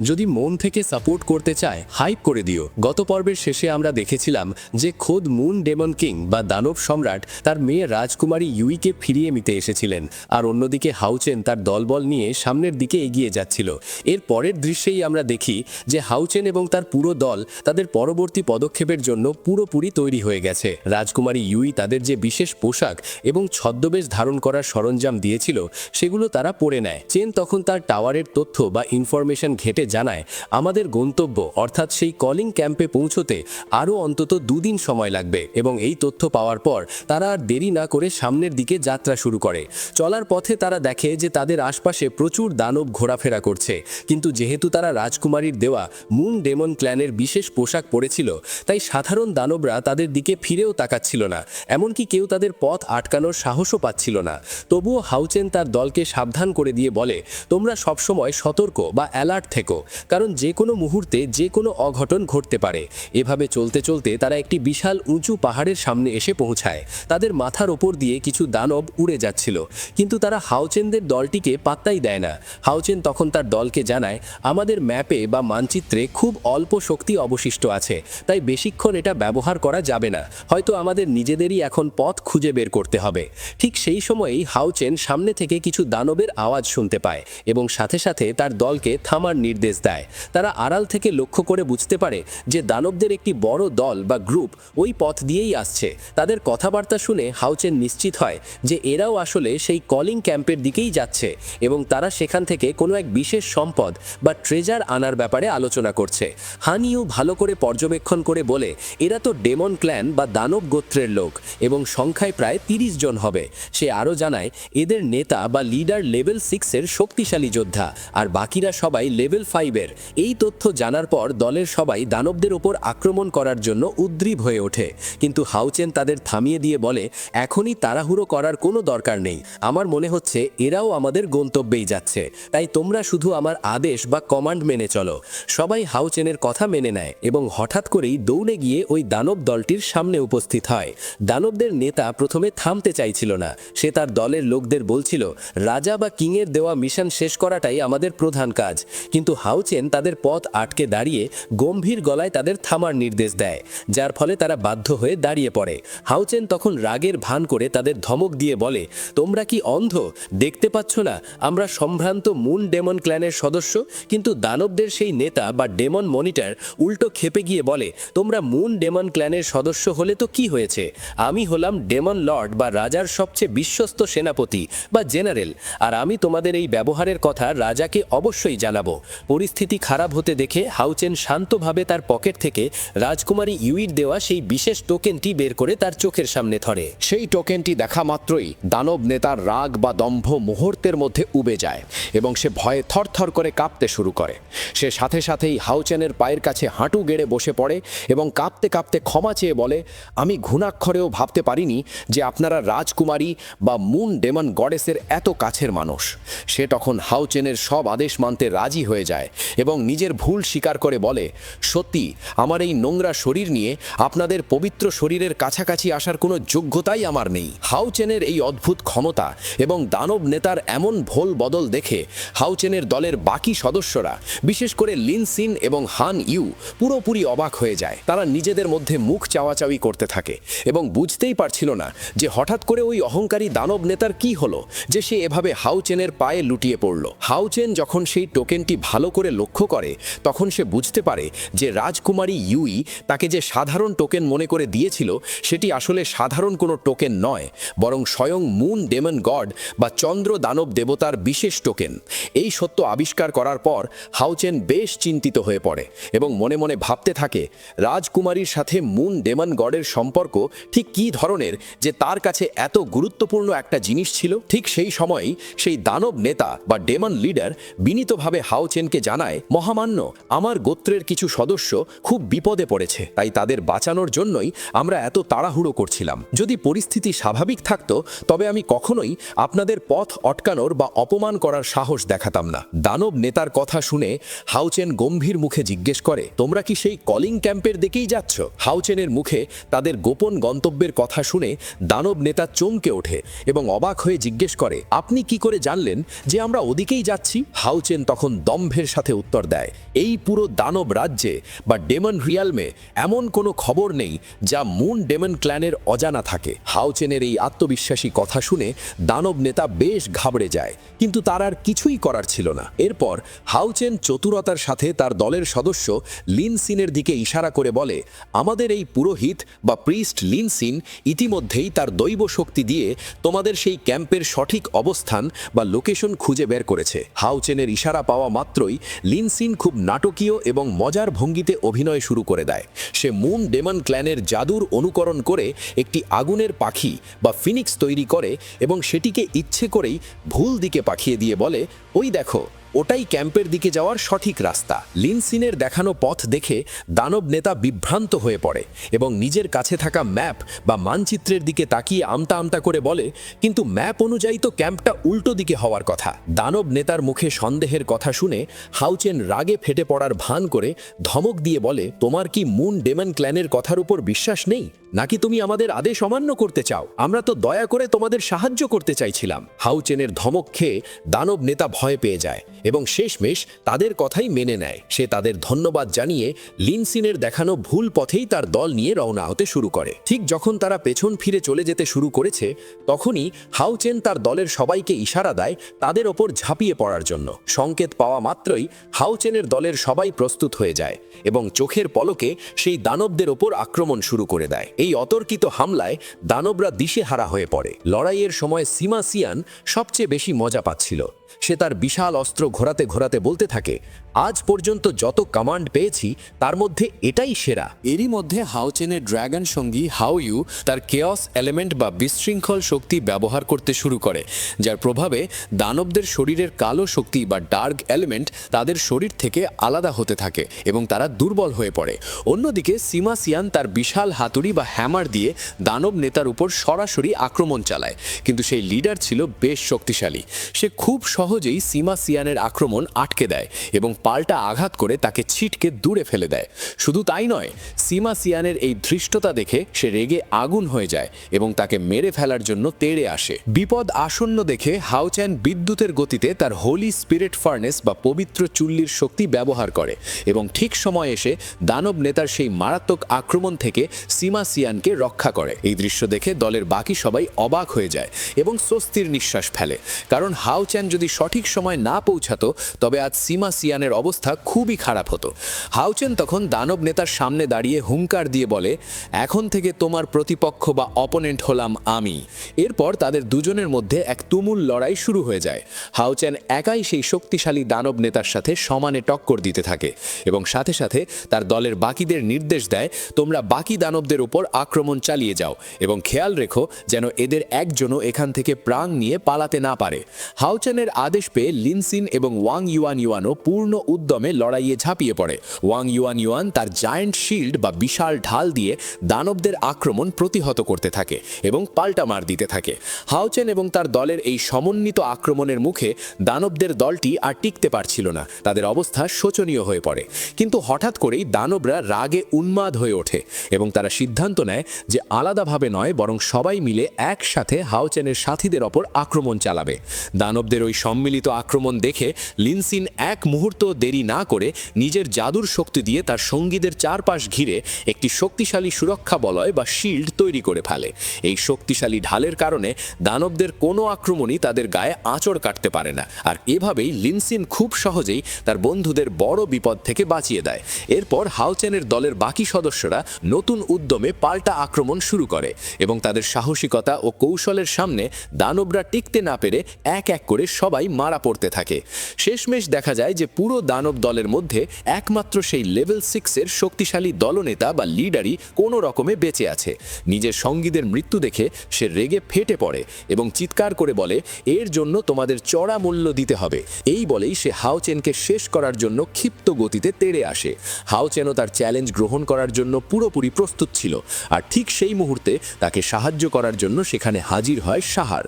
যদি মন থেকে সাপোর্ট করতে চায়, হাইপ করে দিও। গত পর্বের শেষে আমরা দেখেছিলাম যে খোদ মুন ডেমন কিং বা দানব সম্রাট তার মেয়ে রাজকুমারী ইউইকে ফিরিয়ে নিতে এসেছিলেন, আর অন্যদিকে হাউচেন তার দলবল নিয়ে সামনের দিকে এগিয়ে যাচ্ছিল। এর পরের দৃশ্যেই আমরা দেখি যে হাউচেন এবং তার পুরো দল তাদের পরবর্তী পদক্ষেপের জন্য পুরোপুরি তৈরি হয়ে গেছে। রাজকুমারী ইউই তাদের যে বিশেষ পোশাক এবং ছদ্মবেশ ধারণ করার সরঞ্জাম দিয়েছিল, সেগুলো তারা পরে নেয়। চেন তখন তার টাওয়ারের তথ্য বা ইনফরমেশন ঘেটে জানায়, আমাদের গন্তব্য, অর্থাৎ সেই কলিং ক্যাম্পে পৌঁছতে আরও অন্তত দুদিন সময় লাগবে এবং এই তথ্য পাওয়ার পর তারা আর দেরি না করে সামনের দিকে যাত্রা শুরু করে। চলার পথে তারা দেখে যে তাদের আশপাশে প্রচুর দানব ঘোরাফেরা করছে। কিন্তু যেহেতু তারা রাজকুমারীর দেওয়া মুন ডেমন ক্ল্যানের বিশেষ পোশাক পরেছিল, তাই সাধারণ দানবরা তাদের দিকে ফিরেও তাকাচ্ছিল না। এমনকি কেউ তাদের পথ আটকানোর সাহসও পাচ্ছিল না। তবুও হাউচেন তার দলকে সাবধান করে দিয়ে বলে, তোমরা সবসময় সতর্ক বা অ্যালার্ট থেকো। কারণ যে কোনো মুহূর্তে যে কোনো অঘটন ঘটতে পারে। এভাবে চলতে চলতে তারা একটি বিশাল উঁচু পাহাড়ের সামনে এসে পৌঁছায়। তাদের মাথার ওপর দিয়ে কিছু দানব উড়ে যাচ্ছিল। কিন্তু তারা হাউচেনদের দলটিকে পাত্তাই দেয় না। হাউচেন তখন তার দলকে জানায়, আমাদের ম্যাপে বা মানচিত্রে খুব অল্প শক্তি অবশিষ্ট আছে। তাই বেশিক্ষণ এটা ব্যবহার করা যাবে না। হয়তো আমাদের নিজেদেরই এখন পথ খুঁজে বের করতে হবে। ঠিক সেই সময়েই হাউচেন সামনে থেকে কিছু দানবের আওয়াজ শুনতে পায় এবং সাথে সাথে তার দলকে থামার নির্দেশ দেয়। তারা আড়াল থেকে লক্ষ্য করে বুঝতে পারে যে দানবদের একটি বড় দল বা গ্রুপ ওই পথ দিয়েই আসছে। তাদের কথাবার্তা শুনে হাউচেন নিশ্চিত হয় যে এরাও আসলে সেই কলিং ক্যাম্পের দিকেই যাচ্ছে এবং তারা সেখান থেকে কোনো এক বিশেষ সম্পদ বা ট্রেজার আনার ব্যাপারে আলোচনা করছে। হানিও ভালো করে পর্যবেক্ষণ করে বলে, এরা তো ডেমন ক্ল্যান বা দানব গোত্রের লোক এবং সংখ্যায় প্রায় তিরিশ জন হবে। সে আরও জানায়, এদের নেতা বা লিডার লেভেল সিক্সের শক্তিশালী যোদ্ধা, আর বাকিরা সবাই লেভেল ফাইভের। এই তথ্য জানার পর দলের সবাই দানবদের ওপর আক্রমণ করার জন্য উদ্রীব হয়ে ওঠে। কিন্তু হাউচেন তাদের থামিয়ে দিয়ে বলে, এখনই তাড়াহুড়ো করার কোনো দরকার নেই। আমার মনে হচ্ছে এরাও আমাদের গন্তব্যেই যাচ্ছে। তাই তোমরা শুধু আমার আদেশ বা কমান্ড মেনে চলো। সবাই হাউচেনের কথা মেনে নেয় এবং হঠাৎ করেই দৌড়ে গিয়ে ওই দানব দলটির সামনে উপস্থিত হয়। দানবদের নেতা প্রথমে থামতে চাইছিল না। সে তার দলের লোকদের বলছিল, রাজা বা কিংয়ের দেওয়া মিশন শেষ করাটাই আমাদের প্রধান কাজ। কিন্তু হাউচেন তাদের পথ আটকে দাঁড়িয়ে গম্ভীর গলায় তাদের থামার নির্দেশ দেয়, যার ফলে তারা বাধ্য হয়ে দাঁড়িয়ে পড়ে। হাউচেন তখন রাগের ভান করে তাদের ধমক দিয়ে বলে, তোমরা কি অন্ধ? দেখতে পাচ্ছ না, আমরা সম্ভ্রান্ত মুন ডেমন ক্ল্যানের সদস্য, কিন্তু দানবদের সেই নেতা বা ডেমন মনিটর উল্টো খেপে গিয়ে বলে, তোমরা মুন ডেমন ক্ল্যানের সদস্য হলে তো কি হয়েছে? আমি হলাম ডেমন লর্ড বা রাজার সবচেয়ে বিশ্বস্ত সেনাপতি বা জেনারেল, আর আমি তোমাদের এই ব্যবহারের কথা রাজাকে অবশ্যই জানাব। পরিস্থিতি খারাপ হতে দেখে হাউচেন শান্তভাবে তার পকেট থেকে রাজকুমারী ইউইর দেওয়া সেই বিশেষ টোকেনটি বের করে তার চোখের সামনে ধরে। সেই টোকেনটি দেখা মাত্রই দানব নেতার রাগ বা দম্ভ মুহূর্তের মধ্যে উবে যায় এবং সে ভয়ে থরথর করে কাঁপতে শুরু করে। সে সাথে সাথেই হাউচেনের পায়ের কাছে হাঁটু গেড়ে বসে পড়ে এবং কাঁপতে কাঁপতে ক্ষমা চেয়ে বলে, আমি ঘুণাক্ষরেও ভাবতে পারিনি যে আপনারা রাজকুমারী বা মুন ডেমন গডেসের এত কাছের মানুষ। সে তখন হাউচেনের সব আদেশ মানতে রাজি হয়ে যায়। এবং নিজের ভুল স্বীকার করে বলে, সত্যি, আমার এই নোংরা শরীর নিয়ে আপনাদের পবিত্র শরীরের কাছাকাছি আসার কোনো যোগ্যতাই আমার নেই। হাউচেনের এই অদ্ভুত ক্ষমতা এবং দানব নেতার এমন ভোল বদল দেখে হাউচেনের দলের বাকি সদস্যরা, বিশেষ করে লিনসিন এবং হান ইউ, পুরোপুরি অবাক হয়ে যায়। তারা নিজেদের মধ্যে মুখ চাওয়াচাওয়ি করতে থাকে এবং বুঝতেই পারছিল না যে হঠাৎ করে ওই অহংকারী দানব নেতার কি হলো, যে সে এভাবে হাউচেনের পায়ে লুটিয়ে পড়ল। হাউচেন যখন সেই টোকেনটি ভালো করে লক্ষ্য করে, তখন সে বুঝতে পারে যে রাজকুমারী ইউই তাকে যে সাধারণ টোকেন মনে করে দিয়েছিল, সেটি আসলে সাধারণ কোনো টোকেন নয়, বরং স্বয়ং মুন ডেমন গড বা চন্দ্র দানব দেবতার বিশেষ টোকেন। এই সত্য আবিষ্কার করার পর হাউচেন বেশ চিন্তিত হয়ে পড়ে এবং মনে মনে ভাবতে থাকে, রাজকুমারীর সাথে মুন ডেমন গডের সম্পর্ক ঠিক কি ধরনের যে তার কাছে এত গুরুত্বপূর্ণ একটা জিনিস ছিল? ঠিক সেই সময়ই সেই দানব নেতা বা ডেমন লিডার বিনীতভাবে হাউচেনকে জানায়, মহামান্য, আমার গোত্রের কিছু সদস্য খুব বিপদে পড়েছে, তাই তাদের বাঁচানোর জন্যই আমরা এত তাড়াহুড়ো করছিলাম। যদি পরিস্থিতি স্বাভাবিক থাকতো, তবে আমি কখনোই আপনাদের পথ অটকানোর বা অপমান করার সাহস দেখাতাম না। দানব নেতার কথা শুনে হাউচেন গম্ভীর মুখে জিজ্ঞেস করে, তোমরা কি সেই কলিং ক্যাম্পের দিকেই যাচ্ছ? হাউচেনের মুখে তাদের গোপন গন্তব্যের কথা শুনে দানব নেতা চমকে ওঠে এবং অবাক হয়ে জিজ্ঞেস করে, আপনি কি করে জানলেন যে আমরা ওদিকেই যাচ্ছি? হাউচেন তখন দম্ভের সাথে সাথে উত্তর দেয়। এই পুরো দানব রাজ্যে বা ডেমন রিয়ালমে এমন কোনো খবর নেই যা মুন ডেমন ক্ল্যানের অজানা থাকে। হাউচেনের এই আত্মবিশ্বাসী কথা শুনে দানব নেতা বেশ ঘাবড়ে যায়, কিন্তু তার আর কিছুই করার ছিল না। এরপর হাউচেন চতুরতার সাথে তার দলের সদস্য লিনসিনের দিকে ইশারা করে বলে, আমাদের এই পুরোহিত বা প্রিস্ট লিনসিন ইতিমধ্যেই তার দৈব শক্তি দিয়ে তোমাদের সেই ক্যাম্পের সঠিক অবস্থান বা লোকেশন খুঁজে বের করেছে। হাউচেনের ইশারা পাওয়া মাত্রই লিনসিন খুব নাটকীয় এবং মজার ভঙ্গিতে অভিনয় শুরু করে দেয়। সে মুন ডেমন ক্ল্যানের জাদুর অনুকরণ করে একটি আগুনের পাখি বা ফিনিক্স তৈরি করে এবং সেটিকে ইচ্ছে করেই ভুল দিকে পাখিয়ে দিয়ে বলে, ওই দেখো ওটাই ক্যাম্পের দিকে যাওয়ার সঠিক রাস্তা। লিনসিনের দেখানো পথ দেখে দানব নেতা বিভ্রান্ত হয়ে পড়ে এবং নিজের কাছে থাকা ম্যাপ বা মানচিত্রের দিকে তাকিয়ে আমতা আমতা করে বলে, কিন্তু ম্যাপ অনুযায়ী তো ক্যাম্পটা উল্টো দিকে হওয়ার কথা। দানব নেতার মুখে সন্দেহের কথা শুনে হাউচেন রাগে ফেটে পড়ার ভান করে ধমক দিয়ে বলে, তোমার কি মুন ডেমন ক্ল্যানের কথার উপর বিশ্বাস নেই? নাকি তুমি আমাদের আদেশ অমান্য করতে চাও? আমরা তো দয়া করে তোমাদের সাহায্য করতে চাইছিলাম। হাউচেনের ধমক খেয়ে দানব নেতা ভয় পেয়ে যায় এবং শেষমেশ তাদের কথাই মেনে নেয়। সে তাদের ধন্যবাদ জানিয়ে লিনসিনের দেখানো ভুল পথেই তার দল নিয়ে রওনা হতে শুরু করে। ঠিক যখন তারা পেছন ফিরে চলে যেতে শুরু করেছে, তখনই হাউচেন তার দলের সবাইকে ইশারা দেয় তাদের ওপর ঝাঁপিয়ে পড়ার জন্য। সংকেত পাওয়া মাত্রই হাউচেনের দলের সবাই প্রস্তুত হয়ে যায় এবং চোখের পলকে সেই দানবদের ওপর আক্রমণ শুরু করে দেয়। এই অতর্কিত হামলায় দানবরা দিশেহারা হয়ে পড়ে। লড়াইয়ের সময় সীমা সিয়ান সবচেয়ে বেশি মজা পাচ্ছিল। সে তার বিশাল অস্ত্র ঘোরাতে ঘোরাতে বলতে থাকে, আজ পর্যন্ত যত কমান্ড পেয়েছি, তার মধ্যে এটাই সেরা। এরই মধ্যে হাউচেনের ড্র্যাগন সঙ্গী হাউইউ তার কেয়স এলিমেন্ট বা বিশৃঙ্খল শক্তি ব্যবহার করতে শুরু করে, যার প্রভাবে দানবদের শরীরের কালো শক্তি বা ডার্ক এলিমেন্ট তাদের শরীর থেকে আলাদা হতে থাকে এবং তারা দুর্বল হয়ে পড়ে। অন্যদিকে সিমাসিয়ান তার বিশাল হাতুড়ি বা হ্যামার দিয়ে দানব নেতার উপর সরাসরি আক্রমণ চালায়, কিন্তু সেই লিডার ছিল বেশ শক্তিশালী। সে খুব সহজেই সিমা সিয়ানের আক্রমণ আটকে দেয় এবং পাল্টা আঘাত করে তাকে ছিটকে দূরে ফেলে দেয়। শুধু তাই নয়, সিমা সিয়ানের এই ধৃষ্টতা দেখে সে রেগে আগুন হয়ে যায় এবং তাকে মেরে ফেলার জন্য তেড়ে আসে। বিপদ আসন্ন দেখে হাউচ্যান বিদ্যুতের গতিতে তার হোলি স্পিরিট ফার্নেস বা পবিত্র চুল্লির শক্তি ব্যবহার করে এবং ঠিক সময় এসে দানব নেতার সেই মারাত্মক আক্রমণ থেকে সিমা সিয়ানকে রক্ষা করে। এই দৃশ্য দেখে দলের বাকি সবাই অবাক হয়ে যায় এবং স্বস্তির নিঃশ্বাস ফেলে। কারণ হাউচ্যান যদি সঠিক সময় না পৌঁছাতো, তবে আজ সিমা সিয়ানের অবস্থা খুবই খারাপ হতো। হাউচেন তখন দানব নেতার সামনে দাঁড়িয়ে হুঙ্কার দিয়ে বলে, এখন থেকে তোমার প্রতিপক্ষ বা অপোনেন্ট হলাম আমি। এরপর তাদের দুজনের মধ্যে এক তুমুল লড়াই শুরু হয়ে যায়। হাউচেন একাই সেই শক্তিশালী দানব নেতার সাথে সমানে টক্কর দিতে থাকে এবং সাথে সাথে তার দলের বাকিদের নির্দেশ দেয়, তোমরা বাকি দানবদের উপর আক্রমণ চালিয়ে যাও এবং খেয়াল রেখো যেন এদের একজনও এখান থেকে প্রাণ নিয়ে পালাতে না পারে। হাউচেনের আদেশ পেয়ে লিনসিন এবং ওয়াং ইউয়ান ইউয়ানও পূর্ণ উদ্যমে লড়াইয়ে ঝাঁপিয়ে পড়ে। ওয়াং ইউয়ান ইউয়ান তার জায়ান্ট শিল্ড বা বিশাল ঢাল দিয়ে দানবদের আক্রমণ প্রতিহত করতে থাকে এবং পাল্টা মার দিতে থাকে। হাউচেন এবং তার দলের এই সমন্বিত আক্রমণের মুখে দানবদের দলটি আর টিকতে পারছিল না। তাদের অবস্থা শোচনীয় হয়ে পড়ে। কিন্তু হঠাৎ করেই দানবরা রাগে উন্মাদ হয়ে ওঠে এবং তারা সিদ্ধান্ত নেয় যে আলাদাভাবে নয়, বরং সবাই মিলে একসাথে হাউচেনের সাথীদের ওপর আক্রমণ চালাবে। দানবদের ওই সম্মিলিত আক্রমণ দেখে লিনসিন এক মুহূর্ত দেরি না করে নিজের জাদুর শক্তি দিয়ে তার সঙ্গীদের চারপাশ ঘিরে একটি শক্তিশালী সুরক্ষা বলয় বা শিল্ড তৈরি করে ফেলে। এই শক্তিশালী ঢালের কারণে দানবদের কোনো আক্রমণই তাদের গায়ে আঁচড় কাটতে পারে না। আর এভাবেই লিনসিন খুব সহজেই তার বন্ধুদের বড় বিপদ থেকে বাঁচিয়ে দেয়। এরপর হাউচেনের দলের বাকি সদস্যরা নতুন উদ্যমে পাল্টা আক্রমণ শুরু করে এবং তাদের সাহসিকতা ও কৌশলের সামনে দানবরা টিকতে না পেরে এক এক করে সবাই মারা পড়তে থাকে। শেষমেশ দেখা যায় যে পুরো দানব দলের মধ্যে একমাত্র সেই লেভেল সিক্সের শক্তিশালী দলনেতা বা লিডারই কোনো রকমে বেঁচে আছে। নিজের সঙ্গীদের মৃত্যু দেখে সে রেগে ফেটে পড়ে এবং চিৎকার করে বলে, এর জন্য তোমাদের চড়া মূল্য দিতে হবে। এই বলেই সে হাওচেনকে শেষ করার জন্য ক্ষিপ্ত গতিতে তেড়ে আসে। হাওচেনও তার চ্যালেঞ্জ গ্রহণ করার জন্য পুরোপুরি প্রস্তুত ছিল। আর ঠিক সেই মুহূর্তে তাকে সাহায্য করার জন্য সেখানে হাজির হয় সাহার।